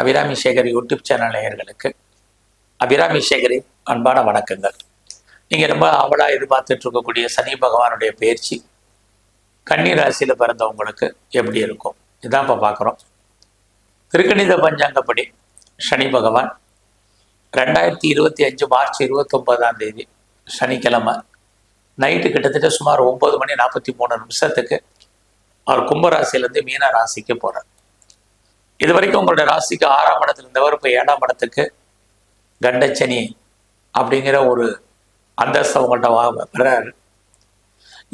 Abirami Sekar YouTube channel நேயர்களுக்கு அபிராமி சேகரின் அன்பான வணக்கங்கள். நீங்கள் ரொம்ப ஆவலாக எதிர்பார்த்துட்டு இருக்கக்கூடிய சனி பகவானுடைய பயிற்சி கன்னி ராசியில் பிறந்தவங்களுக்கு எப்படி இருக்கும்? இதான் இப்போ பார்க்குறோம் திருக்கணித பஞ்சாங்கப்படி சனி பகவான் ரெண்டாயிரத்தி இருபத்தி அஞ்சு மார்ச் இருபத்தொம்பதாம் தேதி சனிக்கிழமை நைட்டு கிட்டத்தட்ட சுமார் ஒம்பது மணி நாற்பத்தி மூணு நிமிஷத்துக்கு அவர் கும்பராசிலேருந்து மீன ராசிக்கு போகிறார் இது வரைக்கும் உங்களுடைய ராசிக்கு ஆறாம் இடத்துல இருந்தவர் இப்போ ஏழாம் இடத்துக்கு கண்டச்சனி அப்படிங்கிற ஒரு அந்தஸ்தை உங்கள்கிட்ட வா பெறாரு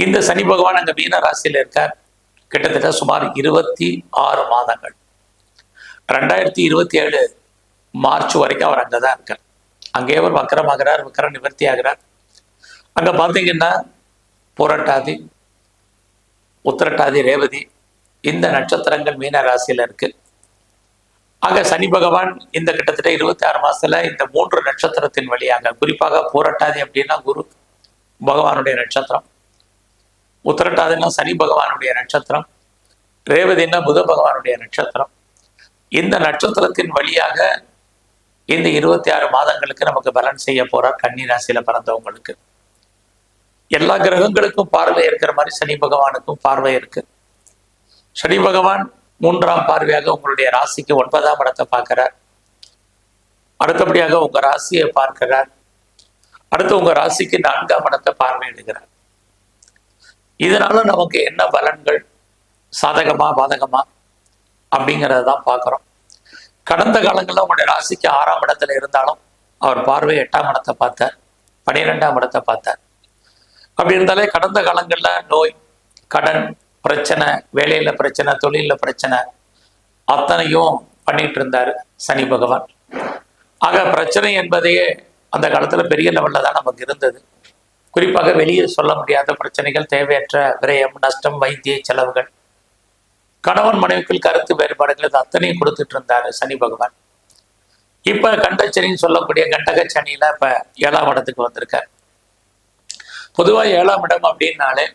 இந்த சனி பகவான் அங்கே மீன ராசியில் இருக்கார். கிட்டத்தட்ட சுமார் இருபத்தி ஆறு மாதங்கள். ரெண்டாயிரத்தி இருபத்தி ஏழு மார்ச் வரைக்கும் அவர் அங்கே தான் இருக்கார். அங்கேயே அவர் வக்கரமாகிறார் வக்கர நிவர்த்தி ஆகிறார். அங்கே பார்த்தீங்கன்னா புரட்டாதி உத்திரட்டாதி ரேவதி இந்த நட்சத்திரங்கள் மீன ராசியில் இருக்கு. ஆக சனி பகவான் இந்த கிட்டத்தட்ட இருபத்தி ஆறு மாசத்துல இந்த மூன்று நட்சத்திரத்தின் வழியாக குறிப்பாக போராட்டாதி அப்படின்னா குரு பகவானுடைய நட்சத்திரம் உத்தரட்டாதுன்னா சனி பகவானுடைய நட்சத்திரம் ரேவதின்னா புத பகவானுடைய நட்சத்திரம். இந்த நட்சத்திரத்தின் வழியாக இந்த இருபத்தி ஆறு மாதங்களுக்கு நமக்கு பலன் செய்ய போறார் கன்னி ராசியில பிறந்தவங்களுக்கு. எல்லா கிரகங்களுக்கும் பார்வை இருக்கிற மாதிரி சனி பகவானுக்கும் பார்வை இருக்கு. சனி பகவான் மூன்றாம் பார்வையாக உங்களுடைய ராசிக்கு ஒன்பதாம் இடத்தை பார்க்கிறார். அடுத்தபடியாக உங்க ராசியை பார்க்கிறார். அடுத்து உங்க ராசிக்கு நான்காம் இடத்தை பார்வையிடுகிறார். இதனால நமக்கு என்ன பலன்கள்? சாதகமா பாதகமா? அப்படிங்கிறத தான் பார்க்குறோம். கடந்த காலங்களில் உங்களுடைய ராசிக்கு ஆறாம் இடத்துல இருந்தாலும் அவர் பார்வை எட்டாம் இடத்தை பார்த்தார். பன்னிரெண்டாம் இடத்தை பார்த்தார். அப்படி இருந்தாலே கடந்த காலங்களில் நோய் கடன் பிரச்சனை வேலையில பிரச்சனை தொழில பிரச்சனை அத்தனையும் பண்ணிட்டு இருந்தார் சனி பகவான். ஆக பிரச்சனை என்பதையே அந்த காலத்துல பெரிய லெவல்ல தான் நமக்கு இருந்தது. குறிப்பாக வெளியே சொல்ல முடியாத பிரச்சனைகள் தேவையற்ற விரயம் நஷ்டம் வைத்திய செலவுகள். கணவன் மனைவிக்குள் கருத்து வேறுபாடுகள் இது அத்தனையும் கொடுத்துட்டு இருந்தாரு சனி பகவான். இப்ப கண்டச்சனின்னு சொல்லக்கூடிய கண்டக சனியில இப்ப ஏழாம் இடத்துக்கு வந்திருக்கார். பொதுவா ஏழாம் இடம் அப்படின்னாலே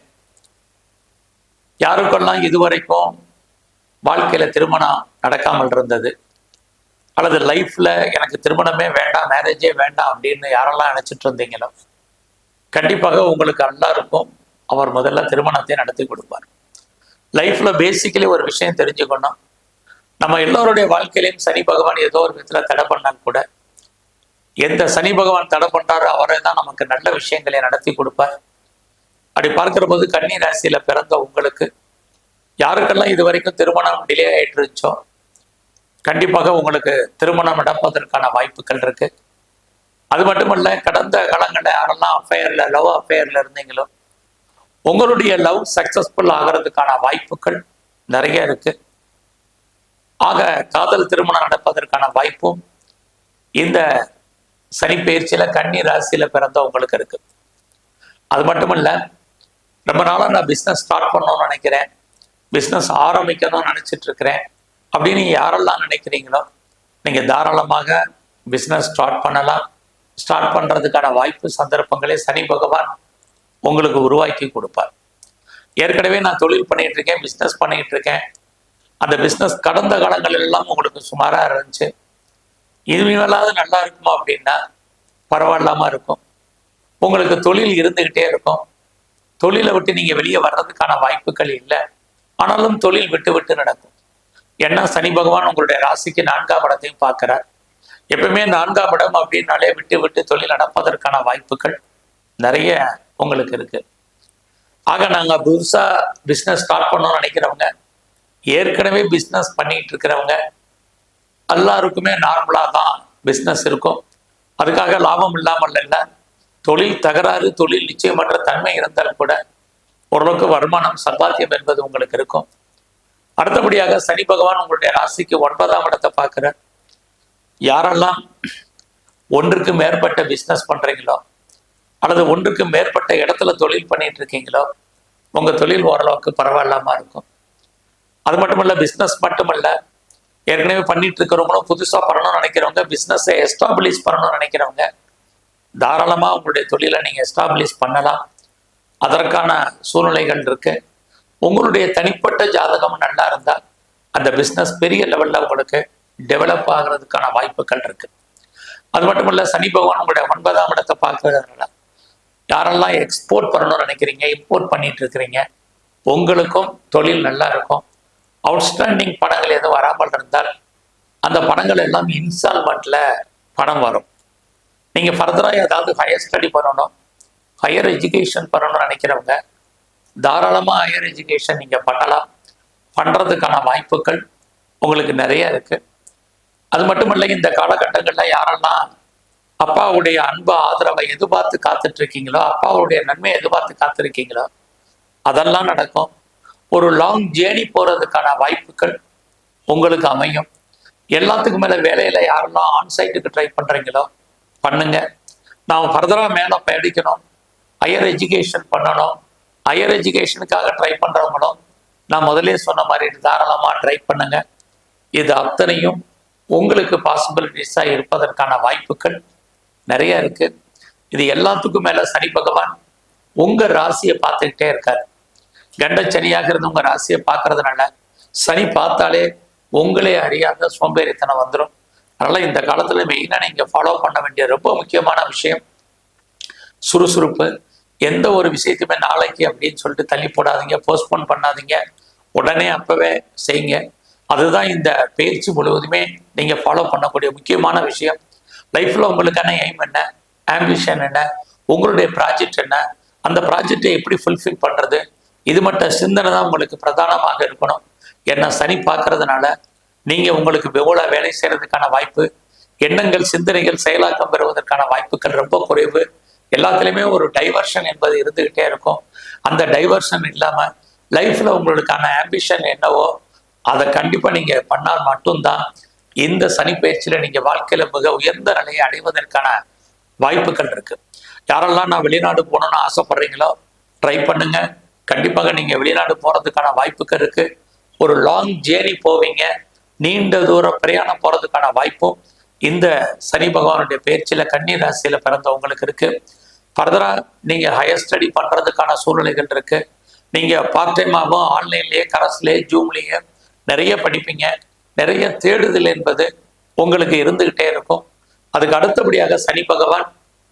யாருக்கெல்லாம் இதுவரைக்கும் வாழ்க்கையில திருமணம் நடக்காமல் இருந்தது? அல்லது லைஃப்ல எனக்கு திருமணமே வேண்டாம் மேரேஜே வேண்டாம் அப்படின்னு யாரெல்லாம் நினைச்சிட்டு இருந்தீங்களோ கண்டிப்பாக உங்களுக்கு எல்லாருக்கும் அவர் முதல்ல திருமணத்தை நடத்தி கொடுப்பார். லைஃப்ல பேசிக்கலி ஒரு விஷயம் தெரிஞ்சுக்கணும். நம்ம எல்லோருடைய வாழ்க்கையிலையும் சனி பகவான் ஏதோ ஒரு விதத்துல தடை பண்ணால் கூட எந்த சனி பகவான் தடை பண்ணாரோ அவரே தான் நமக்கு நல்ல விஷயங்களை நடத்தி கொடுப்பார். அப்படி பார்க்கிற போது கன்னி ராசியில பிறந்த உங்களுக்கு யாருக்கெல்லாம் இது வரைக்கும் திருமணம் டிலே ஆயிட்டு இருந்துச்சோ கண்டிப்பாக உங்களுக்கு திருமணம் நடப்பதற்கான வாய்ப்புகள் இருக்கு. அது மட்டுமல்ல கடந்த காலங்களில் யாரெல்லாம் அஃபேர்ல லவ் அஃபேர்ல இருந்தீங்களோ உங்களுடைய லவ் சக்சஸ்ஃபுல் ஆகிறதுக்கான வாய்ப்புகள் நிறைய இருக்கு. ஆக காதல் திருமணம் நடப்பதற்கான வாய்ப்பும் இந்த சனி பயிற்சியில கன்னி ராசியில பிறந்தவங்களுக்கு இருக்கு. அது மட்டும் இல்ல ரொம்ப நாளாக நான் பிஸ்னஸ் ஸ்டார்ட் பண்ணணும்னு நினைக்கிறேன். பிஸ்னஸ் ஆரம்பிக்கணும்னு நினச்சிட்டு இருக்கிறேன். அப்படின்னு யாரெல்லாம் நினைக்கிறீங்களோ நீங்க தாராளமாக பிஸ்னஸ் ஸ்டார்ட் பண்ணலாம். ஸ்டார்ட் பண்றதுக்கான வாய்ப்பு சந்தர்ப்பங்களே சனி பகவான் உங்களுக்கு உருவாக்கி கொடுப்பார். ஏற்கனவே நான் தொழில் பண்ணிட்டு இருக்கேன் பிஸ்னஸ் பண்ணிட்டு இருக்கேன். அந்த பிஸ்னஸ் கடந்த காலங்கள் எல்லாம் உங்களுக்கு சுமாராக இருந்துச்சு. இனிமேலாவது நல்லா இருக்குமா அப்படின்னா பரவாயில்லாம இருக்கும். உங்களுக்கு தொழில் இருந்துகிட்டே இருக்கும். தொழிலை விட்டு நீங்க வெளியே வர்றதுக்கான வாய்ப்புகள் இல்லை. ஆனாலும் தொழில் விட்டு விட்டு நடக்கும். ஏன்னா சனி பகவான் உங்களுடைய ராசிக்கு நான்காம் இடத்தையும் பார்க்கிறார். எப்பவுமே நான்காம் இடம் அப்படின்னாலே விட்டு விட்டு தொழில் நடப்பதற்கான வாய்ப்புகள் நிறைய உங்களுக்கு இருக்கு. ஆக நாங்க புதுசா பிஸ்னஸ் ஸ்டார்ட் பண்ணணும்னு நினைக்கிறவங்க ஏற்கனவே பிஸ்னஸ் பண்ணிட்டு இருக்கிறவங்க எல்லாருக்குமே நார்மலாக தான் பிஸ்னஸ் இருக்கும். அதுக்காக லாபம் இல்லாமல் இல்லை. தொழில் தகராறு தொழில் நிச்சயமற்ற தன்மை இருந்தால் கூட ஓரளவுக்கு வருமானம் சம்பாத்தியம் என்பது உங்களுக்கு இருக்கும். அடுத்தபடியாக சனி பகவான் உங்களுடைய ராசிக்கு ஒன்பதாம் இடத்தை பார்க்குற யாரெல்லாம் ஒன்றுக்கு மேற்பட்ட பிஸ்னஸ் பண்றீங்களோ அல்லது ஒன்றுக்கு மேற்பட்ட இடத்துல தொழில் பண்ணிட்டு இருக்கீங்களோ உங்க தொழில் ஓரளவுக்கு பரவாயில்லாமல் இருக்கும். அது மட்டுமல்ல பிஸ்னஸ் மட்டுமல்ல ஏற்கனவே பண்ணிட்டு இருக்கிறவங்களும் புதுசா பண்ணணும்னு நினைக்கிறவங்க பிஸ்னஸை எஸ்டாப்ளிஷ் பண்ணணும்னு நினைக்கிறவங்க தாராளமாக உங்களுடைய தொழிலை நீங்கள் எஸ்டாப்ளிஷ் பண்ணலாம். அதற்கான சூழ்நிலைகள் இருக்கு. உங்களுடைய தனிப்பட்ட ஜாதகம் நல்லா இருந்தால் அந்த பிஸ்னஸ் பெரிய லெவலில் உங்களுக்கு டெவலப் ஆகிறதுக்கான வாய்ப்புகள் இருக்கு. அது மட்டும் இல்லை சனி பகவான் உங்களுடைய ஒன்பதாம் இடத்தை பார்க்கறதுனால யாரெல்லாம் எக்ஸ்போர்ட் பண்ணணும்னு நினைக்கிறீங்க இம்போர்ட் பண்ணிட்டு இருக்கிறீங்க உங்களுக்கும் தொழில் நல்லா இருக்கும். அவுட்ஸ்டாண்டிங் பணங்கள் எதுவும் வராமல் இருந்தால் அந்த பணங்கள் எல்லாம் இன்ஸ்டால்மெண்ட்ல பணம் வரும். நீங்கள் ஃபர்தராக ஏதாவது ஹையர் ஸ்டடி பண்ணணும் ஹையர் எஜுகேஷன் பண்ணணும்னு நினைக்கிறவங்க தாராளமாக ஹையர் எஜுகேஷன் நீங்கள் பண்ணலாம். பண்ணுறதுக்கான வாய்ப்புகள் உங்களுக்கு நிறைய இருக்குது அது மட்டும் இல்லை இந்த காலகட்டங்களில் யாரெல்லாம் அப்பாவுடைய அன்பு ஆதரவை எதிர்பார்த்து காத்துட்ருக்கீங்களோ அப்பாவுடைய நன்மையை எதிர்பார்த்து காத்திருக்கீங்களோ அதெல்லாம் நடக்கும். ஒரு லாங் ஜேர்னி போகிறதுக்கான வாய்ப்புகள் உங்களுக்கு அமையும். எல்லாத்துக்கும் மேலே வேலையில் யாரெல்லாம் ஆன் சைட்டுக்கு ட்ரை பண்ணுறீங்களோ பண்ணுங்க. நான் ஃபர்தராக மேலே படிக்கணும் ஹையர் எஜுகேஷன் பண்ணணும். ஹையர் எஜுகேஷனுக்காக ட்ரை பண்ணுறவங்களும் நான் முதலே சொன்ன மாதிரி தாராளமாக ட்ரை பண்ணுங்க. இது அத்தனையும் உங்களுக்கு பாசிபிலிட்டிஸாக இருப்பதற்கான வாய்ப்புகள் நிறைய இருக்கு. இது எல்லாத்துக்கும் மேல சனி பகவான் உங்க ராசியை பார்த்துக்கிட்டே இருக்காரு. கண்டச்சனியாக இருந்து உங்க ராசியை பார்க்கறதுனால சனி பார்த்தாலே உங்களே அறியாத சோம்பேறித்தனம் வந்துடும் அதனால இந்த காலத்துல மெயினா நீங்க ஃபாலோ பண்ண வேண்டிய ரொம்ப முக்கியமான விஷயம் சுறுசுறுப்பு. எந்த ஒரு விஷயத்தையுமே நாளைக்கு அப்படின்னு சொல்லிட்டு தள்ளி போடாதீங்க போஸ்ட்போன் பண்ணாதீங்க. உடனே அப்பவே செய்யுங்க. அதுதான் இந்த பயிற்சி முழுவதுமே நீங்க ஃபாலோ பண்ணக்கூடிய முக்கியமான விஷயம். லைஃப்ல உங்களுக்கான எய்ம் என்ன? ஆம்பிஷன் என்ன? உங்களுடைய ப்ராஜெக்ட் என்ன? அந்த ப்ராஜெக்டை எப்படி ஃபுல்ஃபில் பண்றது? இது மட்டும் சிந்தனை தான் உங்களுக்கு பிரதானமாக இருக்கணும். ஏன்னா சனி பார்க்கறதுனால நீங்க உங்களுக்கு எவ்வளவு வேலை செய்யறதுக்கான வாய்ப்பு எண்ணங்கள் சிந்தனைகள் செயலாக்கம் பெறுவதற்கான வாய்ப்புகள் ரொம்ப குறைவு. எல்லாத்துலேயுமே ஒரு டைவர்ஷன் என்பது இருந்துகிட்டே இருக்கும். அந்த டைவர்ஷன் இல்லாம லைஃப்ல உங்களுக்கான ஆம்பிஷன் என்னவோ அதை கண்டிப்பா நீங்க பண்ணால் மட்டும்தான் இந்த சனிப்பயிற்சியில் நீங்கள் நீங்க வாழ்க்கையில மிக உயர்ந்த நிலையை அடைவதற்கான வாய்ப்புகள் இருக்கு. யாரெல்லாம் நான் வெளிநாடு போகணும்னு ஆசைப்படுறீங்களோ ட்ரை பண்ணுங்க. கண்டிப்பாக நீங்கள் வெளிநாடு போகிறதுக்கான வாய்ப்புகள் இருக்கு. ஒரு லாங் ஜேர்னி போவீங்க. நீண்ட தூர பிரயாணம் போறதுக்கான வாய்ப்பும் இந்த சனி பகவானுடைய பேச்சில் கன்னி ராசியில பிறந்தவங்களுக்கு இருக்கு. ஃபர்தராக நீங்க ஹையர் ஸ்டடி பண்றதுக்கான சூழ்நிலைகள் இருக்கு. நீங்க பார்ட் டைமாகவும் ஆன்லைன்லயே கரஸ்லயே ஜூம்லயே நிறைய படிப்பீங்க. நிறைய தேடுதல் என்பது உங்களுக்கு இருந்துகிட்டே இருக்கும். அதுக்கு அடுத்தபடியாக சனி பகவான்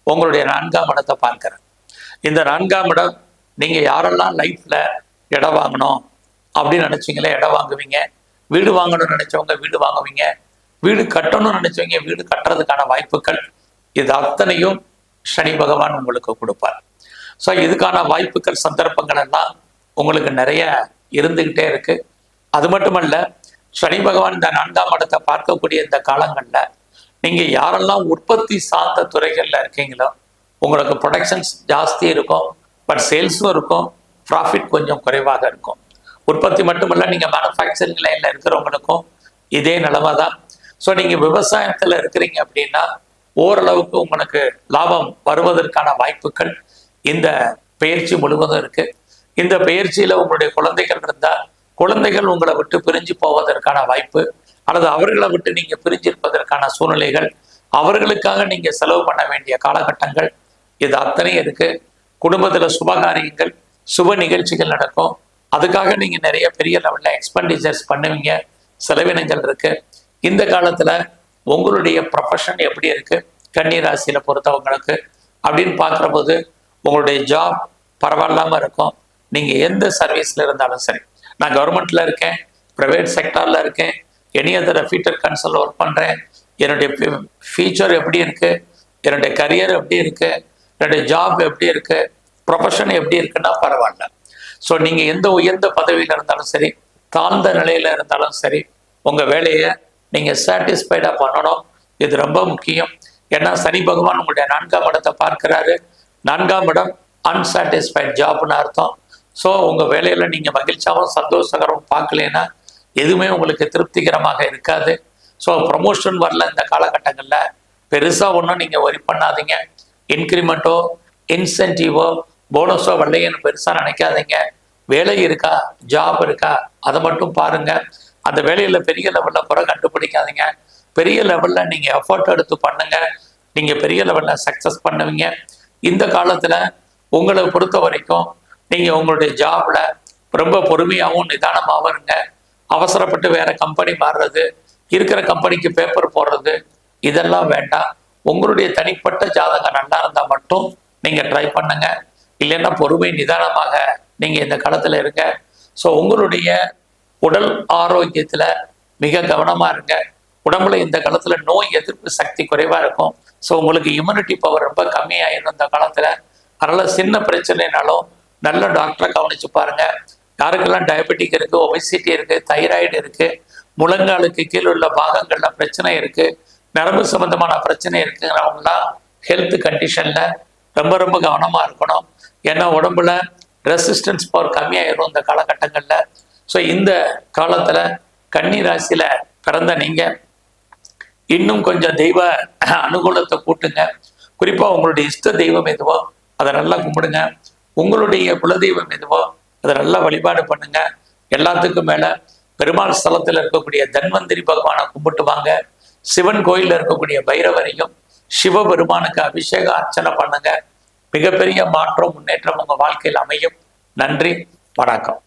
உங்களுடைய நான்காம் இடத்தை பார்க்கிறார். இந்த நான்காம் இடம் நீங்க யாரெல்லாம் லைஃப்ல இடம் வாங்கணும் அப்படின்னு நினைச்சீங்களே இடம் வாங்குவீங்க. வீடு வாங்கணும்னு நினைச்சவங்க வீடு வாங்குவீங்க. வீடு கட்டணும்னு நினைச்சவங்க வீடு கட்டுறதுக்கான வாய்ப்புகள் இது அத்தனையும் சனி பகவான் உங்களுக்கு கொடுப்பார். ஸோ இதுக்கான வாய்ப்புகள் சந்தர்ப்பங்கள் எல்லாம் உங்களுக்கு நிறைய இருந்துகிட்டே இருக்கு. அது மட்டுமல்ல சனி பகவான் இந்த நான்காம் இடத்தை பார்க்கக்கூடிய இந்த காலங்களில் நீங்கள் யாரெல்லாம் உற்பத்தி சார்ந்த துறைகளில் இருக்கீங்களோ உங்களுக்கு ப்ரொடக்ஷன்ஸ் ஜாஸ்தி இருக்கும் பட் சேல்ஸும் இருக்கும் ப்ராஃபிட் கொஞ்சம் குறைவாக இருக்கும். உற்பத்தி மட்டுமல்ல நீங்க மேனுஃபேக்சரிங் லைனில் இருக்கிறவங்களுக்கும் இதே நிலமை தான். ஸோ நீங்க விவசாயத்துல இருக்கிறீங்க அப்படின்னா ஓரளவுக்கு உங்களுக்கு லாபம் வருவதற்கான வாய்ப்புகள் இந்த பயிற்சி முழுவதும் இருக்கு. இந்த பயிற்சியில உங்களுடைய குழந்தைகள் இருந்தால் குழந்தைகள் உங்களை விட்டு பிரிஞ்சு போவதற்கான வாய்ப்பு அல்லது அவர்களை விட்டு நீங்க பிரிஞ்சிருப்பதற்கான சூழ்நிலைகள் அவர்களுக்காக நீங்க செலவு பண்ண வேண்டிய காலகட்டங்கள் இது அத்தனையும் இருக்கு. குடும்பத்துல சுபகாரியங்கள் சுப நிகழ்ச்சிகள் நடக்கும். அதுக்காக நீங்கள் நிறைய பெரிய லெவலில் எக்ஸ்பெண்டிச்சர்ஸ் பண்ணுவீங்க. செலவினங்கள் இருக்குது இந்த காலத்தில் உங்களுடைய ப்ரொஃபஷன் எப்படி இருக்குது கன்னி ராசியில் பொறுத்தவங்களுக்கு அப்படின்னு பார்க்குறபோது உங்களுடைய ஜாப் பரவாயில்லாமல் இருக்கும். நீங்கள் எந்த சர்வீஸில் இருந்தாலும் சரி. நான் கவர்மெண்ட்டில் இருக்கேன் ப்ரைவேட் செக்டாரில் இருக்கேன் any other feeder cancel work பண்ணுறேன் என்னுடைய ஃபியூச்சர் எப்படி இருக்குது என்னுடைய கரியர் எப்படி இருக்குது என்னுடைய ஜாப் எப்படி இருக்கு? ப்ரொஃபஷன் எப்படி இருக்குன்னா பரவாயில்ல. ஸோ நீங்கள் எந்த உயர்ந்த பதவியில் இருந்தாலும் சரி தாழ்ந்த நிலையில் இருந்தாலும் சரி உங்கள் வேலையை நீங்கள் சாட்டிஸ்ஃபைடாக பண்ணணும். இது ரொம்ப முக்கியம். ஏன்னா சனி பகவான் உங்களுடைய நான்காம் இடத்தை பார்க்கிறாரு. நான்காம் இடம் அன்சாட்டிஸ்ஃபைட் ஜாப்னு அர்த்தம். ஸோ உங்கள் வேலையில் நீங்கள் மகிழ்ச்சியாகவும் சந்தோஷகரமும் பார்க்கலைன்னா எதுவுமே உங்களுக்கு திருப்திகரமாக இருக்காது. ஸோ ப்ரமோஷன் வரல இந்த காலகட்டங்களில். பெருசாக ஒன்றும் நீங்கள் ஒரி பண்ணாதீங்க. இன்க்ரிமெண்ட்டோ இன்சென்டிவோ போனஸோ வரலையேன்னு பெருசாக நினைக்காதீங்க. வேலை இருக்கா? ஜாப் இருக்கா? அதை மட்டும் பாருங்க. அந்த வேலையில் பெரிய லெவலில் குறை கண்டுபிடிக்காதீங்க. பெரிய லெவலில் நீங்கள் எஃபர்ட் எடுத்து பண்ணுங்க. நீங்கள் பெரிய லெவலில் சக்ஸஸ் பண்ணுவீங்க. இந்த காலத்தில் உங்களை பொறுத்த வரைக்கும் நீங்கள் உங்களுடைய ஜாப்பில் ரொம்ப பொறுமையாகவும் நிதானமாகவும் இருங்க. அவசரப்பட்டு வேற கம்பெனி மாறுறது இருக்கிற கம்பெனிக்கு பேப்பர் போடுறது இதெல்லாம் வேண்டாம். உங்களுடைய தனிப்பட்ட ஜாதகம் நல்லா இருந்தால் மட்டும் நீங்கள் ட்ரை பண்ணுங்கள் இல்லைன்னா பொறுமை நிதானமாக நீங்கள் இந்த காலத்தில் இருங்க. ஸோ உங்களுடைய உடல் ஆரோக்கியத்தில் மிக கவனமாக இருங்க. உடம்புல இந்த காலத்தில் நோய் எதிர்ப்பு சக்தி குறைவாக இருக்கும். ஸோ உங்களுக்கு இம்யூனிட்டி பவர் ரொம்ப கம்மியாயிரும் இந்த காலத்தில். அதனால் சின்ன பிரச்சனைனாலும் நல்ல டாக்டரை கவனிச்சு பாருங்க. யாருக்கெல்லாம் டயபெட்டிக் இருக்குது ஒபிசிட்டி இருக்குது தைராய்டு இருக்குது முழங்காலுக்கு கீழே உள்ள பாகங்களில் பிரச்சனை இருக்குது நரம்பு சம்பந்தமான பிரச்சனை இருக்குங்கிறவங்களாம் ஹெல்த் கண்டிஷனில் ரொம்ப ரொம்ப கவனமாக இருக்கணும். ஏன்னா உடம்புல ரெசிஸ்டன்ஸ் பவர் கம்மியாயிரும் இந்த காலகட்டங்களில். ஸோ இந்த காலத்தில் கன்னி ராசியில பிறந்த நீங்கள் இன்னும் கொஞ்சம் தெய்வ அனுகூலத்தை கூட்டுங்க. குறிப்பாக உங்களுடைய இஷ்ட தெய்வம் எதுவோ அதை நல்லா கும்பிடுங்க. உங்களுடைய குலதெய்வம் எதுவோ அதை நல்லா வழிபாடு பண்ணுங்க. எல்லாத்துக்கும் மேலே பெருமாள் ஸ்தலத்தில் இருக்கக்கூடிய தன்வந்திரி பகவானை கும்பிட்டு வாங்க. சிவன் கோயிலில் இருக்கக்கூடிய பைரவரையும் சிவபெருமானுக்கு அபிஷேக அர்ச்சனை பண்ணுங்க. மிகப்பெரிய மாற்றம் முன்னேற்றம் உங்கள் வாழ்க்கையில் அமையும். நன்றி வணக்கம்.